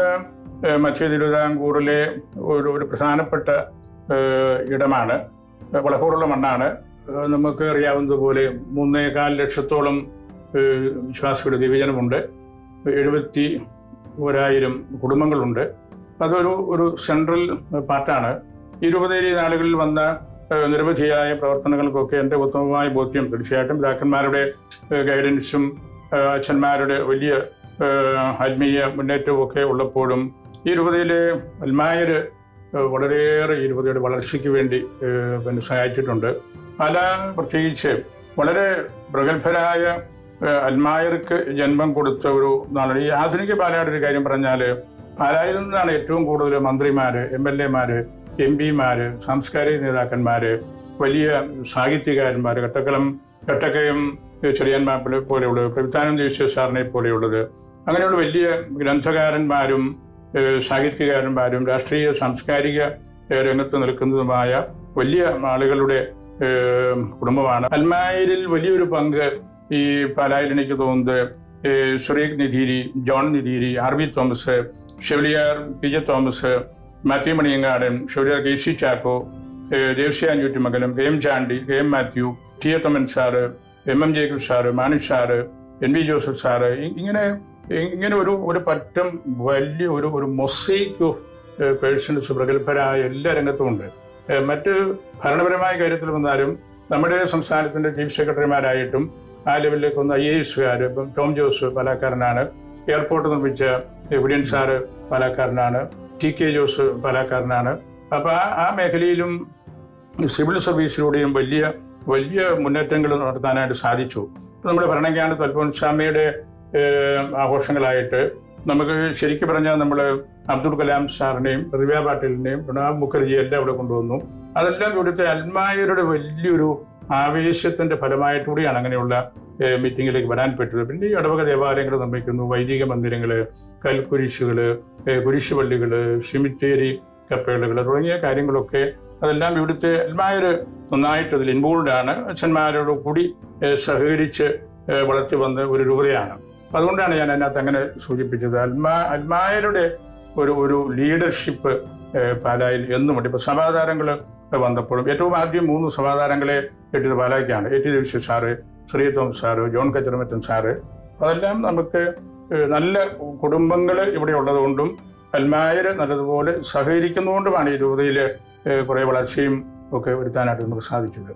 ഏഹ്, മധ്യ തിരുവിതാംകൂറിലെ ഒരു ഒരു പ്രധാനപ്പെട്ട ഇടമാണ്. വളക്കൂറുള്ള മണ്ണാണ്. നമുക്ക് അറിയാവുന്നതുപോലെ മൂന്നേകാൽ ലക്ഷത്തോളം വിശ്വാസികളുടെ ദിവ്യജനമുണ്ട് എഴുപത്തി ഒരായിരം കുടുംബങ്ങളുണ്ട്. അതൊരു ഒരു സെൻട്രൽ പാർട്ടാണ്. ഇരുപതേരി നാളുകളിൽ വന്ന നിരവധിയായ പ്രവർത്തനങ്ങൾക്കൊക്കെ എന്റെ ഉത്തമമായ ബോധ്യം. തീർച്ചയായിട്ടും പിതാക്കന്മാരുടെ ഗൈഡൻസും അച്ഛന്മാരുടെ വലിയ ആത്മീയ ഒക്കെ ഉള്ളപ്പോഴും ഈ രൂപതയിലെ അൽമായർ വളരെയേറെ ഈ രൂപതയുടെ വളർച്ചയ്ക്ക് വേണ്ടി പിന്നെ സഹായിച്ചിട്ടുണ്ട്. പല പ്രത്യേകിച്ച് വളരെ പ്രഗത്ഭരായ അൽമായർക്ക് ജന്മം കൊടുത്ത ഒരു നാളാണ് ഈ ആധുനിക പാലയുടെ ഒരു കാര്യം പറഞ്ഞാൽ പാലായിൽ നിന്നാണ് ഏറ്റവും കൂടുതൽ മന്ത്രിമാർ എം എൽ എമാർ എം പിമാർ സാംസ്കാരിക നേതാക്കന്മാർ വലിയ സാഹിത്യകാരന്മാർ കട്ടക്കളം കട്ടക്കയം ചെറിയാൻ മാപ്പിളെ പോലെയുള്ളത് പ്രവിധാനം ദേശീയ സാറിനെ പോലെയുള്ളത് അങ്ങനെയുള്ള വലിയ ഗ്രന്ഥകാരന്മാരും സാഹിത്യകാരന്മാരും രാഷ്ട്രീയ സാംസ്കാരിക രംഗത്ത് നിൽക്കുന്നതുമായ വലിയ ആളുകളുടെ കുടുംബമാണ്. അൽമായിരിൽ വലിയൊരു പങ്ക് ഈ പാലായിൽ എനിക്ക് തോന്നുന്നത് ഏഹ് Nidhiri John Nidhiri R V Thomas chevalier P J Thomas Mathew Maniyangadan chevalier K C Chacko uh Devasya Anjoottimangalam K M Chandy K M Mathew T A Thoman sir M M Jacob sir Manush sir N V Joseph sir ഇങ്ങനെ ഇങ്ങനെ ഒരു ഒരു പറ്റം വലിയ ഒരു ഒരു mosaic of persons പ്രഗത്ഭരായ എല്ലാ രംഗത്തും ഉണ്ട് മറ്റ് ഭരണപരമായ കാര്യത്തിൽ വന്നാലും നമ്മുടെ സംസ്ഥാനത്തിന്റെ ചീഫ് സെക്രട്ടറിമാരായിട്ടും ആ ലെവലിലേക്ക് വന്ന ഐ എസുകാർ ഇപ്പം ടോം ജോസ് പാലക്കാരനാണ്. എയർപോർട്ട് നിർമ്മിച്ച വിലിയൻ സാറ് പാലക്കാരനാണ്. ടി കെ ജോസ് പാലക്കാരനാണ്. അപ്പൊ ആ ആ മേഖലയിലും സിവിൽ സർവീസിലൂടെയും വലിയ വലിയ മുന്നേറ്റങ്ങൾ നടത്താനായിട്ട് സാധിച്ചു. നമ്മുടെ ഭരണകാലത്ത് അൽഫോൻസാമയുടെ ആഘോഷങ്ങളായിട്ട് നമുക്ക് ശരിക്കും പറഞ്ഞാൽ നമ്മൾ അബ്ദുൾ കലാം സാറിനെയും റിവ്യ പാട്ടീലിനെയും പ്രണാബ് മുഖർജിയെ എല്ലാം ഇവിടെ കൊണ്ടുവന്നു. അതെല്ലാം ഇവിടുത്തെ അൽമായരുടെ വലിയൊരു ആവേശത്തിന്റെ ഫലമായിട്ട് കൂടിയാണ് അങ്ങനെയുള്ള മീറ്റിങ്ങിലേക്ക് വരാൻ പറ്റുന്നത്. പിന്നെ ഈ ഇടവക ദേവാലയങ്ങൾ നിർമ്മിക്കുന്നു വൈദിക മന്ദിരങ്ങൾ കൽക്കുരിശുകൾ കുരിശുപള്ളികൾ ഷിമിത്തേരി കപ്പേളുകൾ തുടങ്ങിയ കാര്യങ്ങളൊക്കെ അതെല്ലാം ഇവിടുത്തെ അൽമായർ നന്നായിട്ട് അതിൽ ഇൻവോൾവ് ആണ്. അച്ഛന്മാരോട് കൂടി സഹകരിച്ച് വളർത്തി വന്ന ഒരു രൂപതയാണ്. അതുകൊണ്ടാണ് ഞാൻ അതിനകത്ത് അങ്ങനെ സൂചിപ്പിച്ചത്. അൽമാ അൽമായരുടെ ഒരു ഒരു ലീഡർഷിപ്പ് പാലായിൽ എന്നുമുണ്ട് ഇപ്പൊ സമാധാനങ്ങൾ വന്നപ്പോഴും ഏറ്റവും ആദ്യം മൂന്ന് സമാധാനങ്ങളെ എട്ടിയത് പാലായ്ക്കാണ്. A T ദേവിശ്വ sir Shri Thomas sir John Kacharamattan sir. അതെല്ലാം നമുക്ക് നല്ല കുടുംബങ്ങൾ ഇവിടെ ഉള്ളതുകൊണ്ടും അൽമായർ നല്ലതുപോലെ സഹകരിക്കുന്നതുകൊണ്ടുമാണ് ഈ രൂപതയിൽ കുറെ വളർച്ചയും ഒക്കെ വരുത്താനായിട്ട് നമുക്ക് സാധിച്ചത്.